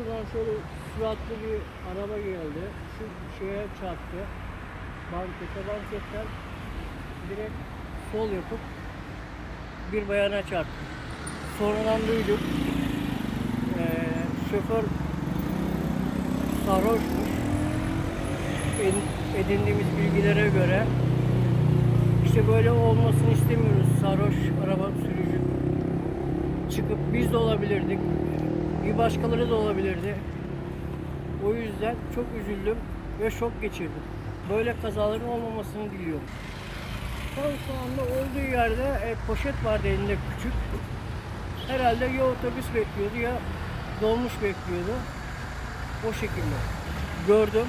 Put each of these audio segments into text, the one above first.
şuradan şöyle süratli bir araba geldi. Şu şeye çarptı. Bankete banketten direkt sol yapıp bir bayana çarptı. Sonradan duyduk. Ee, şoför sarhoşmuş. Ed- edindiğimiz bilgilere göre işte böyle olmasını istemiyoruz. Sarhoş araba sürücü çıkıp biz de olabilirdik. Bir başkaları da olabilirdi. O yüzden çok üzüldüm ve şok geçirdim. Böyle kazaların olmamasını diliyorum. Tam şu anda olduğu yerde e, poşet vardı elinde küçük. Herhalde ya otobüs bekliyordu ya dolmuş bekliyordu. O şekilde. Gördüm.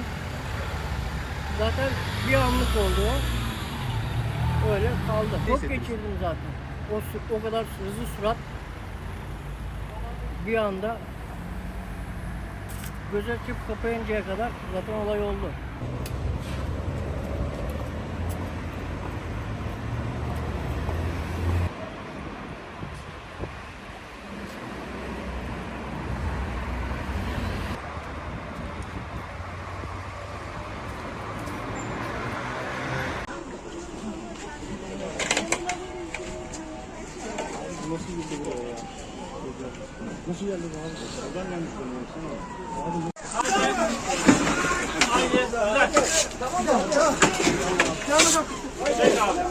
Zaten bir anlık oldu o. Öyle kaldı. Çok geçirdim zaten. O, o kadar hızlı surat bir anda göz açıp kapayıncaya kadar zaten olay oldu. Nasıl gitti buraya ya? Nasıl geldi abi? Oradan gelmiş.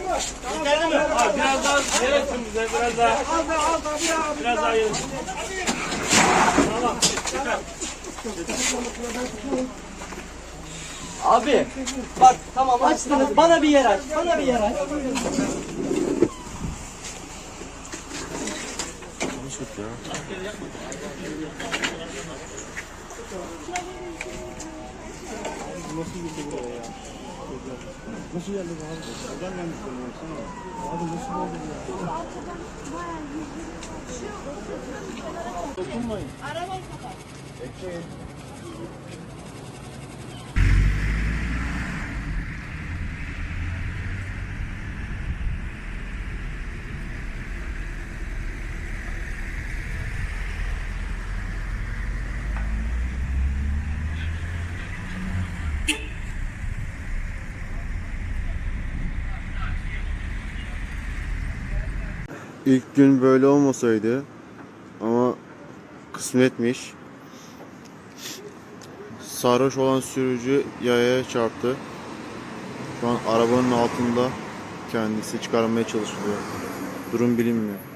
Abi Biraz daha verirsin bize biraz daha. Biraz daha verirsin. Abi bak tamam açtınız bana bir yer aç bana bir yer aç. Nasıl gitti buraya ya? Nasıl geldi bu abi? Oradan gelmiş bunu baksana. Abi nasıl oldu bu ya? Dokunmayın. Bekleyin. İlk gün böyle olmasaydı ama kısmetmiş. Sarhoş olan sürücü yayaya çarptı. Şu an arabanın altında kendisi çıkarmaya çalışılıyor. Durum bilinmiyor.